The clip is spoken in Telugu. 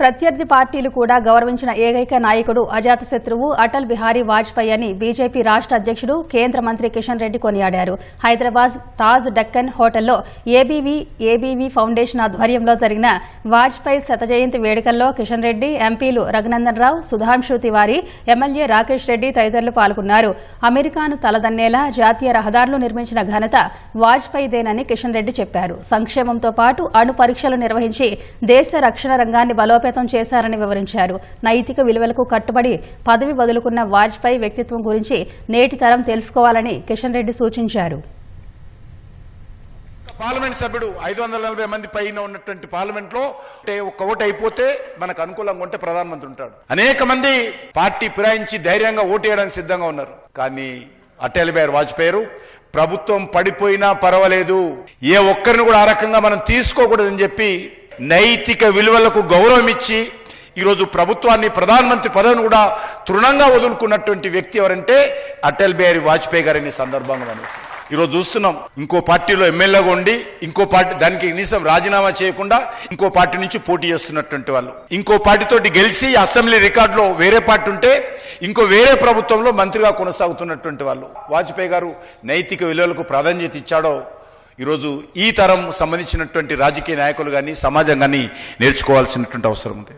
ప్రత్యర్థి పార్టీలు కూడా గౌరవించిన ఏకైక నాయకుడు అజాతశత్రువు అటల్ బిహారీ వాజ్పేయి అని బీజేపీ రాష్ట్ర అధ్యక్షుడు కేంద్ర మంత్రి కిషన్ రెడ్డి కొనియాడారు. హైదరాబాద్ తాజ్ డక్కన్ హోటల్లో ఏబీవీ ఏబీవీ ఫౌండేషన్ ఆధ్వర్యంలో జరిగిన వాజ్పేయి శతజయంతి వేడుకల్లో కిషన్ రెడ్డి ఎంపీలు రఘునందన్ రావు సుధాంశు తివారీ ఎమ్మెల్యే రాకేష్ రెడ్డి తదితరులు పాల్గొన్నారు. అమెరికాను తలదన్నేలా జాతీయ రహదారులు నిర్మించిన ఘనత వాజ్పేయిదేనని కిషన్ రెడ్డి చెప్పారు. సంక్షేమంతో పాటు అణు పరీక్షలు నిర్వహించి దేశ రక్షణ రంగాన్ని బలోపేతం చేశారని వివరించారు. నైతిక విలువలకు కట్టుబడి పదవి వదులుకున్న వాజ్పేయి వ్యక్తిత్వం గురించి నేటి తరం తెలుసుకోవాలని కిషన్ రెడ్డి సూచించారు. పార్లమెంట్ సభ్యుడు ఐదు వందల నలభై మంది పైన ఉన్నటువంటి పార్లమెంట్లో ఒక్క ఓటు అయిపోతే మనకు అనుకూలంగా ఉంటే ప్రధానమంత్రి ఉంటాడు. అనేక మంది పార్టీ ఫిరాయించి ధైర్యంగా ఓటు వేయడానికి సిద్ధంగా ఉన్నారు. కానీ అటల్ బిహారీ వాజ్పేయి ప్రభుత్వం పడిపోయినా పర్వాలేదు. ఏ ఒక్కరిని కూడా ఆ రకంగా మనం తీసుకోకూడదని చెప్పి నైతిక విలువలకు గౌరవం ఇచ్చి ఈరోజు ప్రభుత్వాన్ని ప్రధానమంత్రి పదవిని కూడా తృణంగా వదులుకున్నటువంటి వ్యక్తి ఎవరంటే అటల్ బిహారీ వాజ్పేయి గారిని సందర్భంగా ఈరోజు చూస్తున్నాం. ఇంకో పార్టీలో ఎమ్మెల్యేగా ఉండి ఇంకో పార్టీ దానికి కనీసం రాజీనామా చేయకుండా ఇంకో పార్టీ నుంచి పోటీ చేస్తున్నటువంటి వాళ్ళు. ఇంకో పార్టీతోటి గెలిచి అసెంబ్లీ రికార్డులో వేరే పార్టీ ఉంటే ఇంకో వేరే ప్రభుత్వంలో మంత్రిగా కొనసాగుతున్నటువంటి వాళ్ళు. వాజ్పేయి గారు నైతిక విలువలకు ప్రాధాన్యత ఇచ్చాడో ఈరోజు ఈ తరం సంబంధించినటువంటి రాజకీయ నాయకులు కానీ సమాజం కానీ నేర్చుకోవాల్సినటువంటి అవసరం ఉంది.